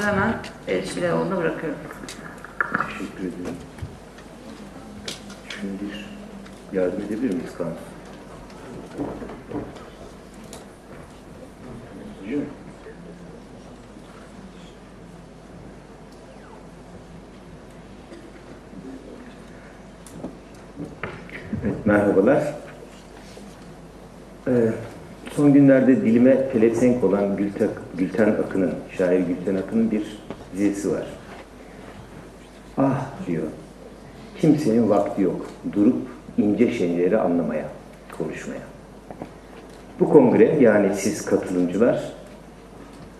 sözü hemen Elçi Bileroğlu'na bırakıyorum. Teşekkür ederim. Şunu yardım edebilir miyiz Kaan? Evet, merhabalar. Ee, son günlerde dilime pelesenk olan Gülten, Gülten Akın'ın, şair Gülten Akın'ın bir dizesi var. Ah diyor, kimsenin vakti yok durup ince şeyleri anlamaya, konuşmaya. Bu kongre yani siz katılımcılar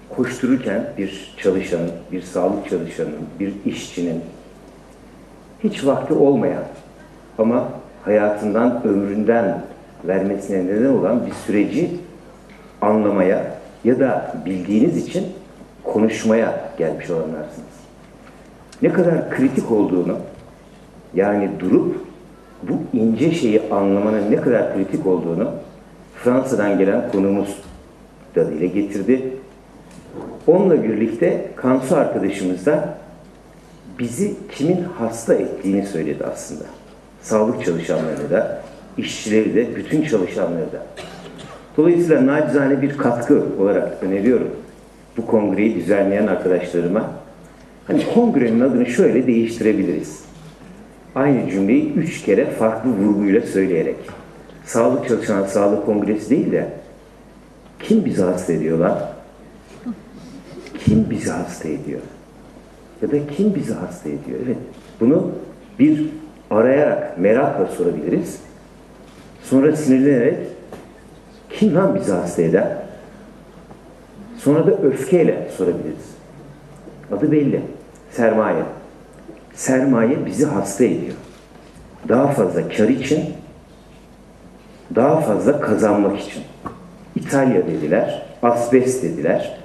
koştururken bir çalışanın, bir sağlık çalışanının, bir işçinin hiç vakti olmayan ama hayatından, ömründen vermesine neden olan bir süreci anlamaya ya da bildiğiniz için konuşmaya gelmiş olanlarsınız. Ne kadar kritik olduğunu, yani durup bu ince şeyi anlamanın ne kadar kritik olduğunu Fransa'dan gelen konuğumuz da dile getirdi. Onunla birlikte Kansu arkadaşımız da bizi kimin hasta ettiğini söyledi aslında. Sağlık çalışanları da, işçileri de, bütün çalışanları da. Dolayısıyla nacizane bir katkı olarak öneriyorum bu kongreyi düzenleyen arkadaşlarıma. Hani kongrenin adını şöyle değiştirebiliriz. Aynı cümleyi üç kere farklı vurguyla söyleyerek. Sağlık çalışan sağlık kongresi değil de kim bizi hasta ediyor lan? Kim bizi hasta ediyor? Ya da kim bizi hasta ediyor? Evet. Bunu bir arayarak, merakla sorabiliriz. Sonra sinirlenerek kim lan bizi hasta eder? Sonra da öfkeyle sorabiliriz. Adı belli. Sermaye. Sermaye bizi hasta ediyor. Daha fazla kar için, daha fazla kazanmak için. İtalya dediler, asbest dediler.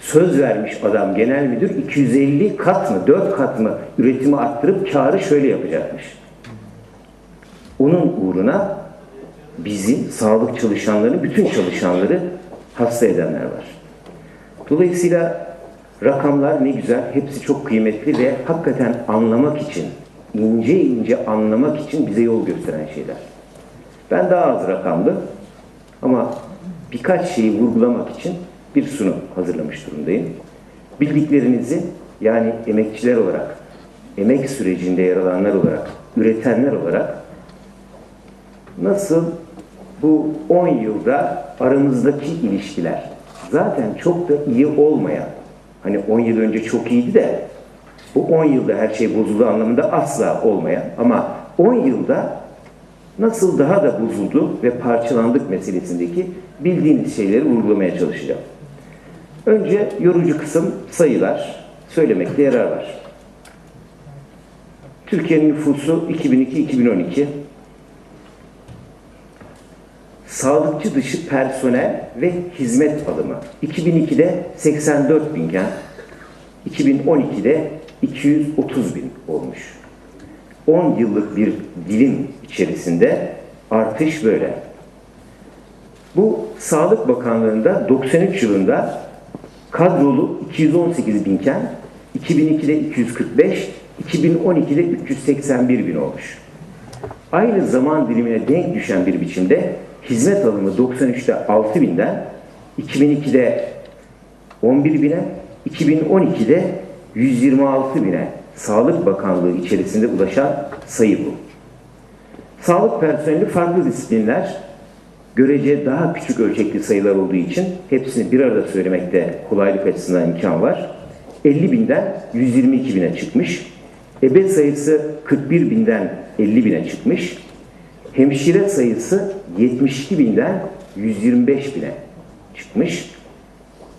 Söz vermiş adam genel müdür 250 kat mı, 4 kat mı üretimi arttırıp karı şöyle yapacakmış. Onun uğruna bizi, sağlık çalışanları, bütün çalışanları hasta edenler var. Dolayısıyla rakamlar ne güzel, hepsi çok kıymetli ve hakikaten anlamak için, ince ince anlamak için bize yol gösteren şeyler. Ben daha az rakamlı ama birkaç şeyi vurgulamak için bir sunum hazırlamış durumdayım. Bildiklerinizi yani emekçiler olarak, emek sürecinde yer alanlar olarak, üretenler olarak nasıl bu 10 yılda aramızdaki ilişkiler zaten çok da iyi olmayan, hani 10 yıl önce çok iyiydi de bu 10 yılda her şey bozuldu anlamında asla olmayan ama 10 yılda nasıl daha da bozuldu ve parçalandık meselesindeki bildiğiniz şeyleri vurgulamaya çalışacağım. Önce yorucu kısım sayılar. Söylemekte yarar var. Türkiye'nin nüfusu 2002-2012 sağlıkçı dışı personel ve hizmet alımı 2002'de 84 binken 2012'de 230 bin olmuş. 10 yıllık bir dilim içerisinde artış böyle. Bu Sağlık Bakanlığı'nda 93 yılında kadrolu 218 binken 2002'de 245, 2012'de 381 bin olmuş. Aynı zaman dilimine denk düşen bir biçimde hizmet alımı 93'te 6 binden, 2002'de 11 bine, 2012'de 126 bine Sağlık Bakanlığı içerisinde ulaşan sayı bu. Sağlık personeli farklı disiplinler, görece daha küçük ölçekli sayılar olduğu için hepsini bir arada söylemekte kolaylık açısından imkan var. 50 binden 122 bine çıkmış. Ebe sayısı 41 binden 50 bine çıkmış. Hemşire sayısı 72 binden 125 bine çıkmış.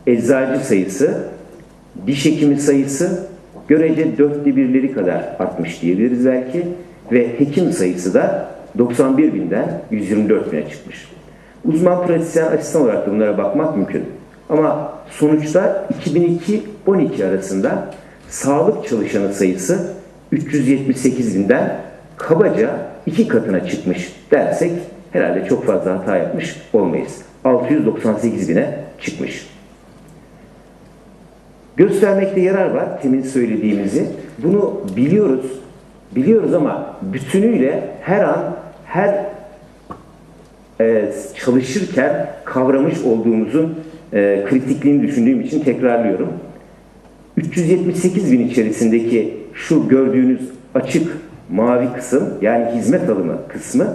Eczacı sayısı, diş hekimi sayısı görece dörtte birleri kadar artmış diyebiliriz belki. Ve hekim sayısı da 91 binden 124 bine çıkmış. Uzman pratisyen asistan olarak da bunlara bakmak mümkün. Ama sonuçta 2002-12 arasında sağlık çalışanı sayısı 378 binden kabaca iki katına çıkmış dersek herhalde çok fazla hata yapmış olmayız. 698 bine çıkmış. Göstermekte yarar var temin söylediğimizi. Bunu biliyoruz. Biliyoruz ama bütünüyle her an her e, çalışırken kavramış olduğumuzun e, kritikliğini düşündüğüm için tekrarlıyorum. 378 bin içerisindeki şu gördüğünüz açık mavi kısım yani hizmet alımı kısmı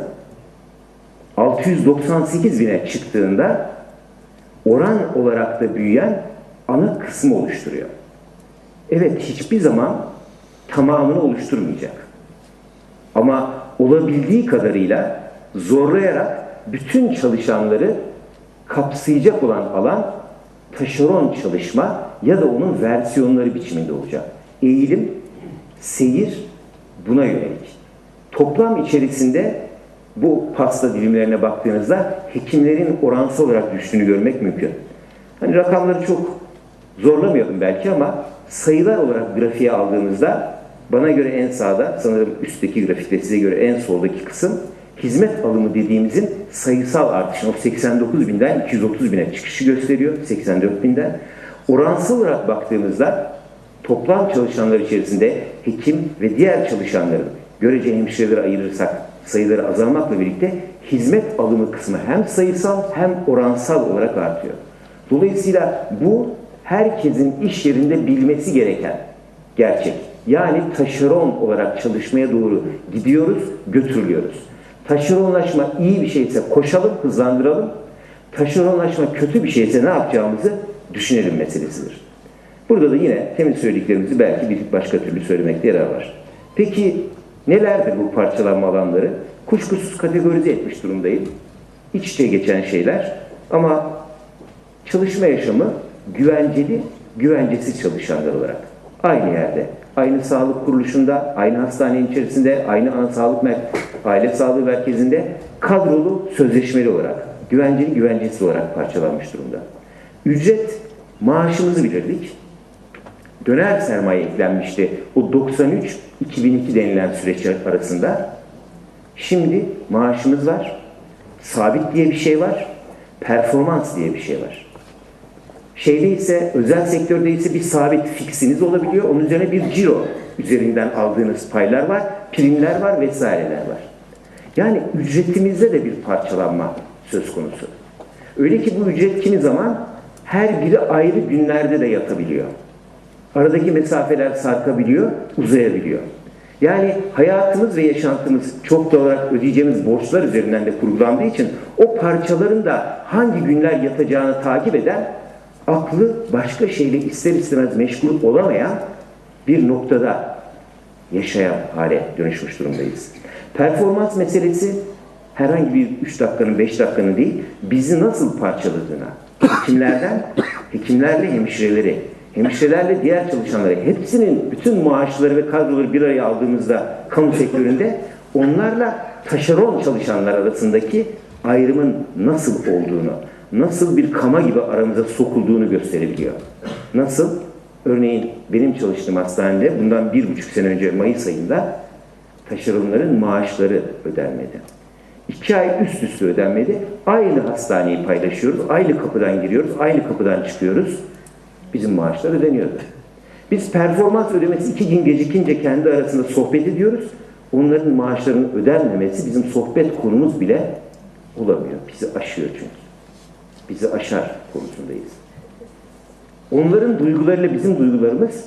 698 bine çıktığında oran olarak da büyüyen ana kısmı oluşturuyor. Evet hiçbir zaman tamamını oluşturmayacak. Ama olabildiği kadarıyla zorlayarak bütün çalışanları kapsayacak olan alan taşeron çalışma ya da onun versiyonları biçiminde olacak. Eğilim, seyir buna yönelik. Toplam içerisinde bu pasta dilimlerine baktığınızda hekimlerin oransal olarak düştüğünü görmek mümkün. Hani rakamları çok zorlamayalım belki ama sayılar olarak grafiğe aldığımızda bana göre en sağda, sanırım üstteki grafikte size göre en soldaki kısım hizmet alımı dediğimizin sayısal artışını o 89 binden 230 bine çıkışı gösteriyor 84 binden. Oransal olarak baktığımızda toplam çalışanlar içerisinde hekim ve diğer çalışanların görece hemşireleri ayırırsak sayıları azalmakla birlikte hizmet alımı kısmı hem sayısal hem oransal olarak artıyor. Dolayısıyla bu herkesin iş yerinde bilmesi gereken gerçek. Yani taşeron olarak çalışmaya doğru gidiyoruz, götürülüyoruz. Taşeronlaşma iyi bir şeyse koşalım, hızlandıralım. Taşeronlaşma kötü bir şeyse ne yapacağımızı düşünelim meselesidir. Burada da yine temin söylediklerimizi belki bir başka türlü söylemekte yarar var. Peki nelerdir bu parçalanma alanları? Kuşkusuz kategorize etmiş durumdayım. İç içe geçen şeyler ama çalışma yaşamı güvenceli, güvencesiz çalışanlar olarak. Aynı yerde, aynı sağlık kuruluşunda, aynı hastanenin içerisinde, aynı ana sağlık aile sağlığı merkezinde kadrolu, sözleşmeli olarak, güvenceli, güvencesiz olarak parçalanmış durumda. Ücret, maaşımızı bilirdik. Döner sermaye eklenmişti o 93-2002 denilen süreç arasında. Şimdi maaşımız var, sabit diye bir şey var, performans diye bir şey var. Şeyde ise özel sektörde ise bir sabit fiksiniz olabiliyor. Onun üzerine bir ciro üzerinden aldığınız paylar var, primler var vesaireler var. Yani ücretimizde de bir parçalanma söz konusu. Öyle ki bu ücret kimi zaman her biri ayrı günlerde de yatabiliyor. Aradaki mesafeler sarkabiliyor, uzayabiliyor. Yani hayatımız ve yaşantımız çok da olarak ödeyeceğimiz borçlar üzerinden de kurgulandığı için o parçaların da hangi günler yatacağını takip eden aklı başka şeyle ister istemez meşgul olamayan bir noktada yaşayan hale dönüşmüş durumdayız. Performans meselesi herhangi bir 3 dakikanın 5 dakikanın değil, bizi nasıl parçaladığına, hekimlerden, hekimlerle hemşireleri, hemşirelerle diğer çalışanları, hepsinin bütün maaşları ve kadroları bir araya aldığımızda kamu sektöründe onlarla taşeron çalışanlar arasındaki ayrımın nasıl olduğunu, nasıl bir kama gibi aramıza sokulduğunu gösterebiliyor. Nasıl? Örneğin benim çalıştığım hastanede bundan bir buçuk sene önce Mayıs ayında taşeronların maaşları ödenmedi. İki ay üst üste ödenmedi. Aynı hastaneyi paylaşıyoruz. Aynı kapıdan giriyoruz. Aynı kapıdan çıkıyoruz. Bizim maaşlar ödeniyordu. Biz performans ödemesi iki gün gecikince kendi arasında sohbet ediyoruz. Onların maaşlarının ödenmemesi bizim sohbet konumuz bile olamıyor. Bizi aşıyor çünkü. Bizi aşar konusundayız. Onların duygularıyla bizim duygularımız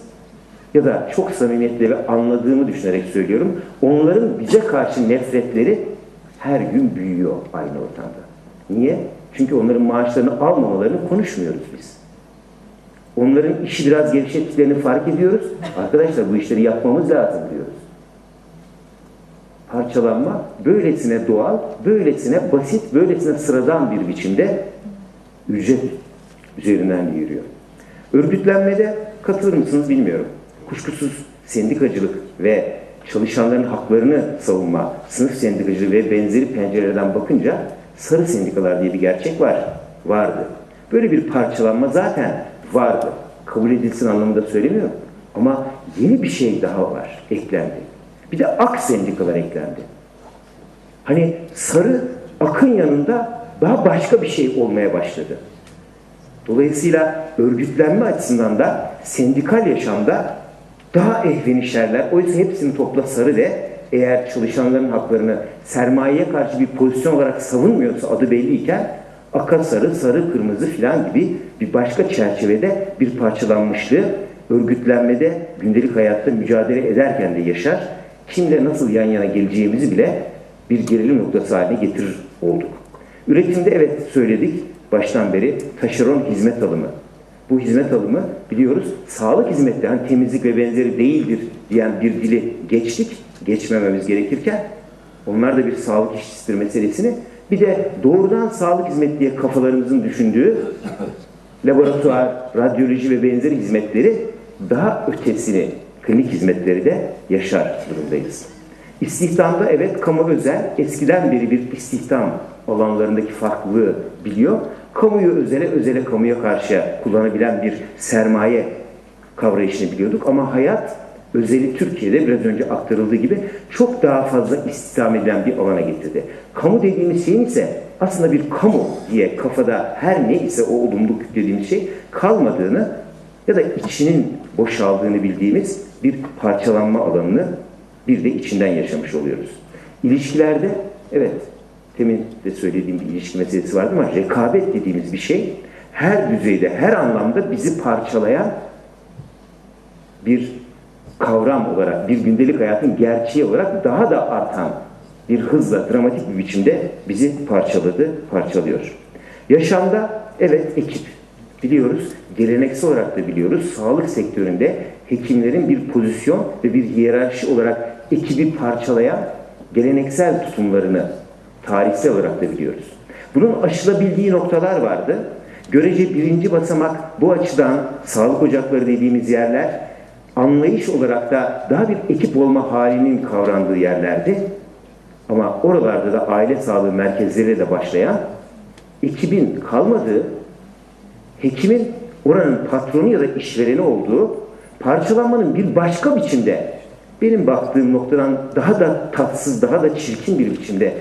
ya da çok samimiyetle ve anladığımı düşünerek söylüyorum. Onların bize karşı nefretleri her gün büyüyor aynı ortamda. Niye? Çünkü onların maaşlarını almamalarını konuşmuyoruz biz. Onların işi biraz gevşettiklerini fark ediyoruz. Arkadaşlar bu işleri yapmamız lazım diyoruz. Parçalanma böylesine doğal, böylesine basit, böylesine sıradan bir biçimde ücret üzerinden yürüyor. Örgütlenmede katılır mısınız bilmiyorum. Kuşkusuz sendikacılık ve çalışanların haklarını savunma, sınıf sendikacılığı ve benzeri pencerelerden bakınca sarı sendikalar diye bir gerçek var. Vardı. Böyle bir parçalanma zaten vardı. Kabul edilsin anlamında söylemiyorum. Ama yeni bir şey daha var, eklendi. Bir de ak sendikalar eklendi. Hani sarı akın yanında daha başka bir şey olmaya başladı. Dolayısıyla örgütlenme açısından da sendikal yaşamda daha ehvenişerler. Oysa hepsini topla sarı de eğer çalışanların haklarını sermayeye karşı bir pozisyon olarak savunmuyorsa adı belliyken aka sarı, sarı, kırmızı filan gibi bir başka çerçevede bir parçalanmışlığı örgütlenmede gündelik hayatta mücadele ederken de yaşar. Kimle nasıl yan yana geleceğimizi bile bir gerilim noktası haline getirir olduk. Üretimde evet söyledik baştan beri taşeron hizmet alımı. Bu hizmet alımı biliyoruz sağlık hizmetleri hani temizlik ve benzeri değildir diyen bir dili geçtik. Geçmememiz gerekirken onlar da bir sağlık işçisidir meselesini bir de doğrudan sağlık hizmet diye kafalarımızın düşündüğü laboratuvar, radyoloji ve benzeri hizmetleri daha ötesini klinik hizmetleri de yaşar durumdayız. İstihdamda evet kamu özel eskiden beri bir istihdam alanlarındaki farklılığı biliyor. Kamuyu özele, özele kamuya karşı kullanabilen bir sermaye kavrayışını biliyorduk ama hayat özeli Türkiye'de biraz önce aktarıldığı gibi çok daha fazla istihdam edilen bir alana getirdi. Kamu dediğimiz şeyin ise aslında bir kamu diye kafada her ne ise o olumluluk yüklediğimiz şey kalmadığını ya da içinin boşaldığını bildiğimiz bir parçalanma alanını bir de içinden yaşamış oluyoruz. İlişkilerde evet temin de söylediğim bir ilişki meselesi vardı ama rekabet dediğimiz bir şey her düzeyde, her anlamda bizi parçalayan bir kavram olarak, bir gündelik hayatın gerçeği olarak daha da artan bir hızla, dramatik bir biçimde bizi parçaladı, parçalıyor. Yaşamda evet ekip biliyoruz, geleneksel olarak da biliyoruz, sağlık sektöründe hekimlerin bir pozisyon ve bir hiyerarşi olarak ekibi parçalayan geleneksel tutumlarını tarihsel olarak da biliyoruz. Bunun aşılabildiği noktalar vardı. Görece birinci basamak bu açıdan sağlık ocakları dediğimiz yerler anlayış olarak da daha bir ekip olma halinin kavrandığı yerlerdi. Ama oralarda da aile sağlığı merkezleriyle de başlayan ekibin kalmadığı, hekimin oranın patronu ya da işvereni olduğu parçalanmanın bir başka biçimde benim baktığım noktadan daha da tatsız, daha da çirkin bir biçimde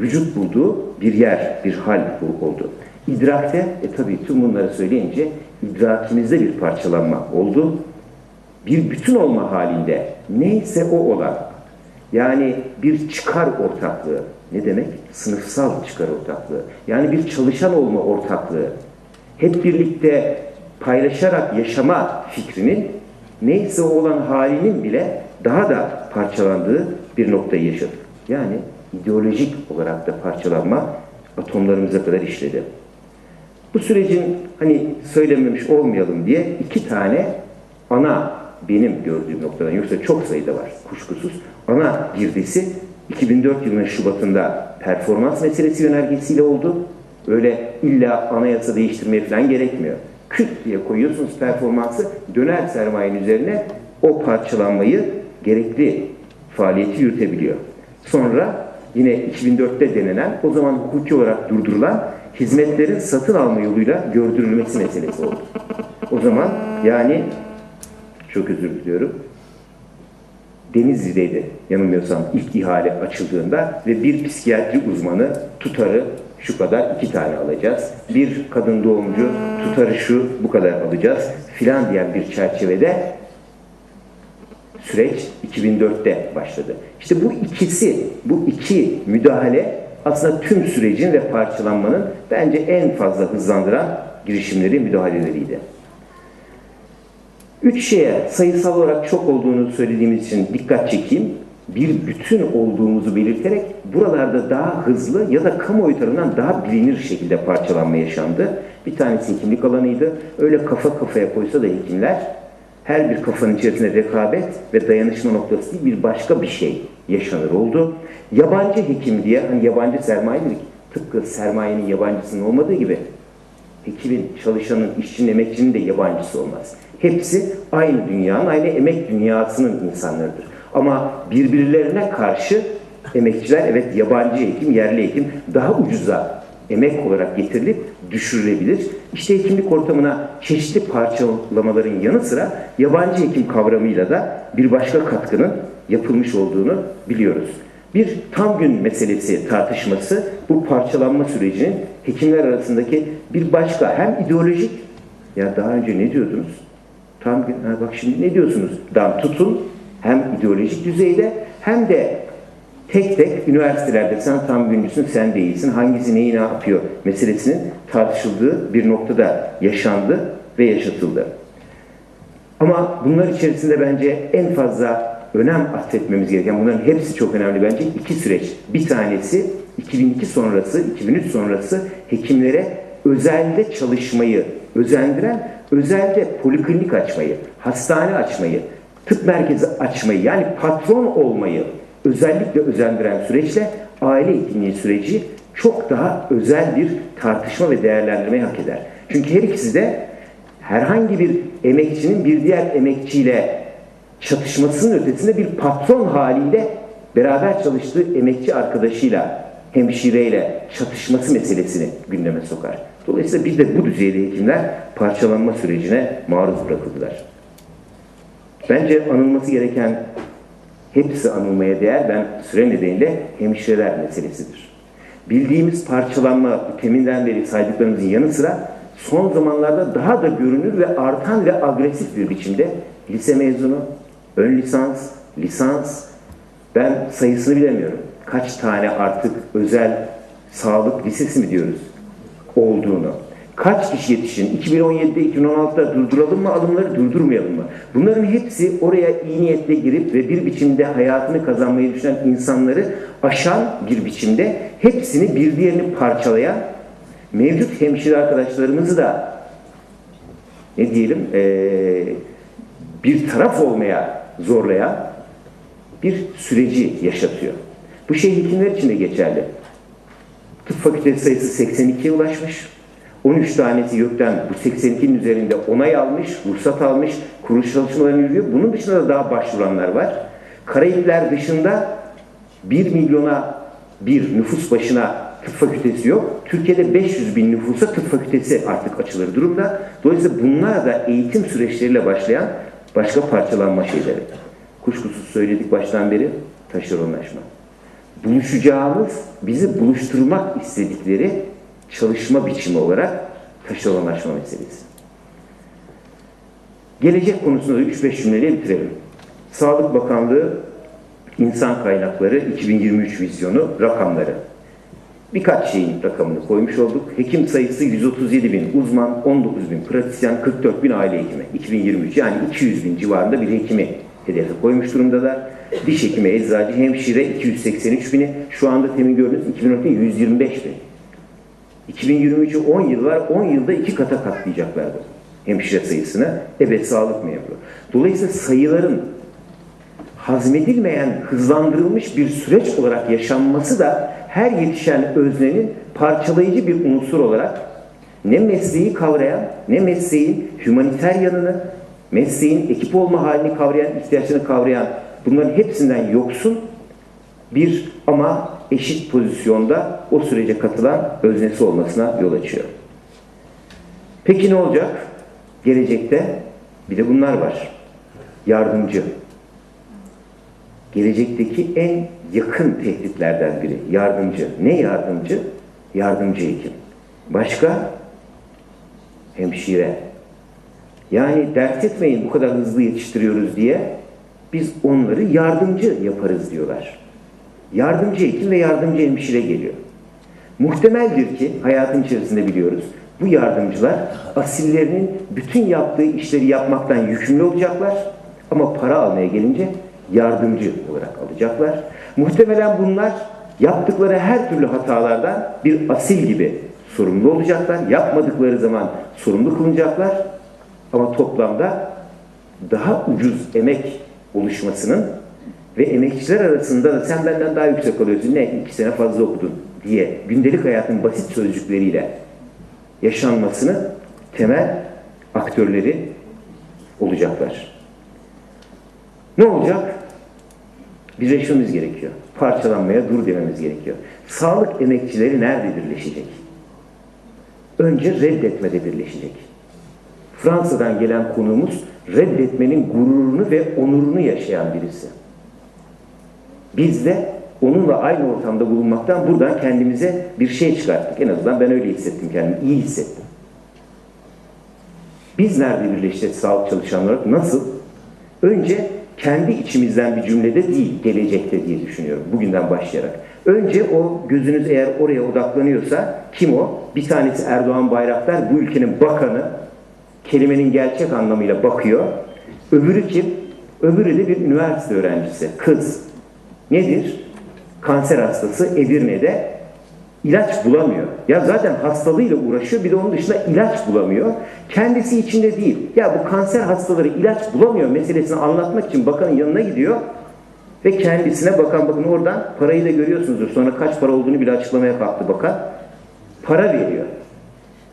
vücut bulduğu bir yer, bir hal oldu. İdrakte, e tabii tüm bunları söyleyince idrakimizde bir parçalanma oldu. Bir bütün olma halinde neyse o olan, yani bir çıkar ortaklığı, ne demek? Sınıfsal çıkar ortaklığı. Yani bir çalışan olma ortaklığı. Hep birlikte paylaşarak yaşama fikrinin neyse o olan halinin bile daha da parçalandığı bir noktayı yaşadık. Yani ideolojik olarak da parçalanma atomlarımıza kadar işledi. Bu sürecin hani söylememiş olmayalım diye iki tane ana benim gördüğüm noktadan yoksa çok sayıda var kuşkusuz. Ana girdisi 2004 yılının Şubat'ında performans meselesi yönergesiyle oldu. Öyle illa anayasa değiştirmeye falan gerekmiyor. Küt diye koyuyorsunuz performansı döner sermayenin üzerine o parçalanmayı gerekli faaliyeti yürütebiliyor. Sonra yine 2004'te denenen o zaman hukuki olarak durdurulan hizmetlerin satın alma yoluyla gördürülmesi meselesi oldu. O zaman yani çok özür diliyorum. Denizli'deydi yanılmıyorsam ilk ihale açıldığında ve bir psikiyatri uzmanı tutarı şu kadar iki tane alacağız. Bir kadın doğumcu tutarı şu bu kadar alacağız filan diyen bir çerçevede süreç 2004'te başladı. İşte bu ikisi, bu iki müdahale aslında tüm sürecin ve parçalanmanın bence en fazla hızlandıran girişimleri, müdahaleleriydi. Üç şeye sayısal olarak çok olduğunu söylediğimiz için dikkat çekeyim. Bir bütün olduğumuzu belirterek buralarda daha hızlı ya da kamuoyu tarafından daha bilinir şekilde parçalanma yaşandı. Bir tanesi kimlik alanıydı. Öyle kafa kafaya koysa da hekimler her bir kafanın içerisinde rekabet ve dayanışma noktası değil bir başka bir şey yaşanır oldu. Yabancı hekim diye hani yabancı sermaye dedik. Tıpkı sermayenin yabancısının olmadığı gibi hekimin, çalışanın, işçinin, emekçinin de yabancısı olmaz. Hepsi aynı dünyanın, aynı emek dünyasının insanlarıdır. Ama birbirlerine karşı emekçiler evet yabancı hekim, yerli hekim daha ucuza emek olarak getirilip düşürülebilir. İşte hekimlik ortamına çeşitli parçalamaların yanı sıra yabancı hekim kavramıyla da bir başka katkının yapılmış olduğunu biliyoruz. Bir tam gün meselesi tartışması bu parçalanma sürecinin hekimler arasındaki bir başka hem ideolojik ya daha önce ne diyordunuz? Tam gün ha bak şimdi ne diyorsunuz? Dan tutun hem ideolojik düzeyde hem de tek tek üniversitelerde sen tam güncüsün sen değilsin hangisi neyi ne yapıyor meselesinin tartışıldığı bir noktada yaşandı ve yaşatıldı. Ama bunlar içerisinde bence en fazla önem atfetmemiz gereken, bunların hepsi çok önemli bence iki süreç. Bir tanesi 2002 sonrası, 2003 sonrası hekimlere özelde çalışmayı özendiren, özelde poliklinik açmayı, hastane açmayı, tıp merkezi açmayı yani patron olmayı özellikle özendiren süreçle aile hekimliği süreci çok daha özel bir tartışma ve değerlendirmeyi hak eder. Çünkü her ikisi de herhangi bir emekçinin bir diğer emekçiyle çatışmasının ötesinde bir patron haliyle beraber çalıştığı emekçi arkadaşıyla, hemşireyle çatışması meselesini gündeme sokar. Dolayısıyla biz de bu düzeyde hekimler parçalanma sürecine maruz bırakıldılar. Bence anılması gereken hepsi anılmaya değer. Ben süre nedeniyle hemşireler meselesidir. Bildiğimiz parçalanma teminden beri saydıklarımızın yanı sıra son zamanlarda daha da görünür ve artan ve agresif bir biçimde lise mezunu, ön lisans, lisans, ben sayısını bilemiyorum. Kaç tane artık özel sağlık lisesi mi diyoruz olduğunu. Kaç kişi yetişin? 2017'de, 2016'da durduralım mı alımları, durdurmayalım mı? Bunların hepsi oraya iyi niyetle girip ve bir biçimde hayatını kazanmayı düşünen insanları aşan bir biçimde hepsini bir diğerini parçalayan mevcut hemşire arkadaşlarımızı da ne diyelim eee, bir taraf olmaya zorlayan bir süreci yaşatıyor. Bu şey hekimler için de geçerli. Tıp fakültesi sayısı 82'ye ulaşmış. 13 tanesi YÖK'ten bu 82'nin üzerinde onay almış, ruhsat almış, kuruluş çalışmalarını yürüyor. Bunun dışında da daha başvuranlar var. Karayipler dışında 1 milyona bir nüfus başına tıp fakültesi yok. Türkiye'de 500 bin nüfusa tıp fakültesi artık açılır durumda. Dolayısıyla bunlar da eğitim süreçleriyle başlayan başka parçalanma şeyleri. Kuşkusuz söyledik baştan beri taşeronlaşma. Buluşacağımız, bizi buluşturmak istedikleri çalışma biçimi olarak taşeronlaşma meselesi. Gelecek konusunda da 3-5 cümleyle bitirelim. Sağlık Bakanlığı İnsan Kaynakları 2023 vizyonu rakamları. Birkaç şeyin rakamını koymuş olduk. Hekim sayısı 137 bin, uzman 19 bin, pratisyen 44 bin aile hekimi 2023. Yani 200 bin civarında bir hekimi hedefe koymuş durumdalar. Diş hekimi, eczacı, hemşire 283 bini. Şu anda temin gördüğünüz 2012 125 bin. 2023'ü 10 yıl var. 10 yılda iki kata katlayacaklar bu hemşire sayısını. Evet sağlık memuru. Dolayısıyla sayıların hazmedilmeyen, hızlandırılmış bir süreç olarak yaşanması da her yetişen öznenin parçalayıcı bir unsur olarak ne mesleği kavrayan, ne mesleğin humaniter yanını, mesleğin ekip olma halini kavrayan, ihtiyaçlarını kavrayan bunların hepsinden yoksun bir ama eşit pozisyonda o sürece katılan öznesi olmasına yol açıyor. Peki ne olacak? Gelecekte bir de bunlar var. Yardımcı. Gelecekteki en yakın tehditlerden biri. Yardımcı. Ne yardımcı? Yardımcı hekim. Başka? Hemşire. Yani dert etmeyin bu kadar hızlı yetiştiriyoruz diye biz onları yardımcı yaparız diyorlar. Yardımcı hekim ve yardımcı hemşire geliyor. Muhtemeldir ki hayatın içerisinde biliyoruz. Bu yardımcılar asillerinin bütün yaptığı işleri yapmaktan yükümlü olacaklar ama para almaya gelince yardımcı olarak alacaklar. Muhtemelen bunlar yaptıkları her türlü hatalardan bir asil gibi sorumlu olacaklar. Yapmadıkları zaman sorumlu kılınacaklar. Ama toplamda daha ucuz emek oluşmasının ve emekçiler arasında da sen benden daha yüksek alıyorsun ne iki sene fazla okudun diye gündelik hayatın basit sözcükleriyle yaşanmasını temel aktörleri olacaklar. Ne olacak? Birleşmemiz gerekiyor. Parçalanmaya dur dememiz gerekiyor. Sağlık emekçileri nerede birleşecek? Önce reddetmede birleşecek. Fransa'dan gelen konuğumuz reddetmenin gururunu ve onurunu yaşayan birisi. Biz de onunla aynı ortamda bulunmaktan buradan kendimize bir şey çıkarttık. En azından ben öyle hissettim kendimi. iyi hissettim. Biz nerede birleşeceğiz sağlık çalışanları? Nasıl? Önce kendi içimizden bir cümlede değil, gelecekte diye düşünüyorum. Bugünden başlayarak. Önce o gözünüz eğer oraya odaklanıyorsa kim o? Bir tanesi Erdoğan Bayraktar, bu ülkenin bakanı. Kelimenin gerçek anlamıyla bakıyor. Öbürü kim? Öbürü de bir üniversite öğrencisi, kız. Nedir? Kanser hastası Edirne'de ilaç bulamıyor. Ya zaten hastalığıyla uğraşıyor bir de onun dışında ilaç bulamıyor. Kendisi içinde değil. Ya bu kanser hastaları ilaç bulamıyor meselesini anlatmak için bakanın yanına gidiyor ve kendisine bakan bakın oradan parayı da görüyorsunuzdur. Sonra kaç para olduğunu bile açıklamaya kalktı bakan. Para veriyor.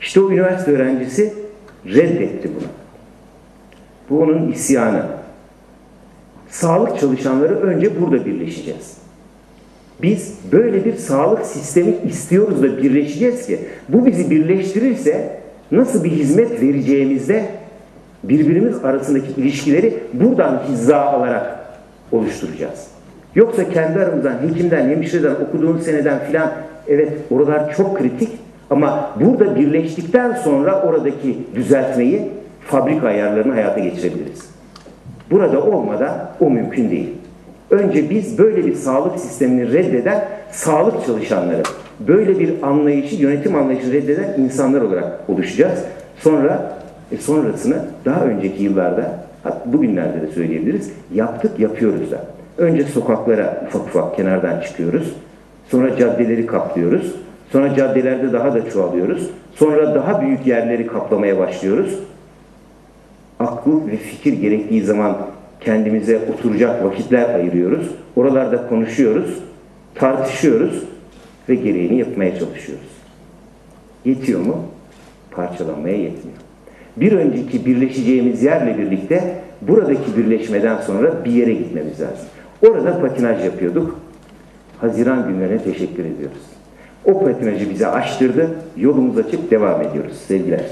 İşte o üniversite öğrencisi reddetti bunu. Bu onun isyanı. Sağlık çalışanları önce burada birleşeceğiz. Biz böyle bir sağlık sistemi istiyoruz da birleşeceğiz ki bu bizi birleştirirse nasıl bir hizmet vereceğimizde birbirimiz arasındaki ilişkileri buradan hizza alarak oluşturacağız. Yoksa kendi aramızdan, hekimden, hemşireden, okuduğun seneden filan evet oralar çok kritik ama burada birleştikten sonra oradaki düzeltmeyi fabrika ayarlarını hayata geçirebiliriz. Burada olmadan o mümkün değil. Önce biz böyle bir sağlık sistemini reddeden sağlık çalışanları, böyle bir anlayışı, yönetim anlayışı reddeden insanlar olarak oluşacağız. Sonra e, sonrasını daha önceki yıllarda, bugünlerde de söyleyebiliriz, yaptık yapıyoruz da. Önce sokaklara ufak ufak kenardan çıkıyoruz. Sonra caddeleri kaplıyoruz. Sonra caddelerde daha da çoğalıyoruz. Sonra daha büyük yerleri kaplamaya başlıyoruz akıl ve fikir gerektiği zaman kendimize oturacak vakitler ayırıyoruz. Oralarda konuşuyoruz, tartışıyoruz ve gereğini yapmaya çalışıyoruz. Yetiyor mu? Parçalanmaya yetmiyor. Bir önceki birleşeceğimiz yerle birlikte buradaki birleşmeden sonra bir yere gitmemiz lazım. Orada patinaj yapıyorduk. Haziran günlerine teşekkür ediyoruz. O patinajı bize açtırdı. Yolumuz açık devam ediyoruz. Sevgiler.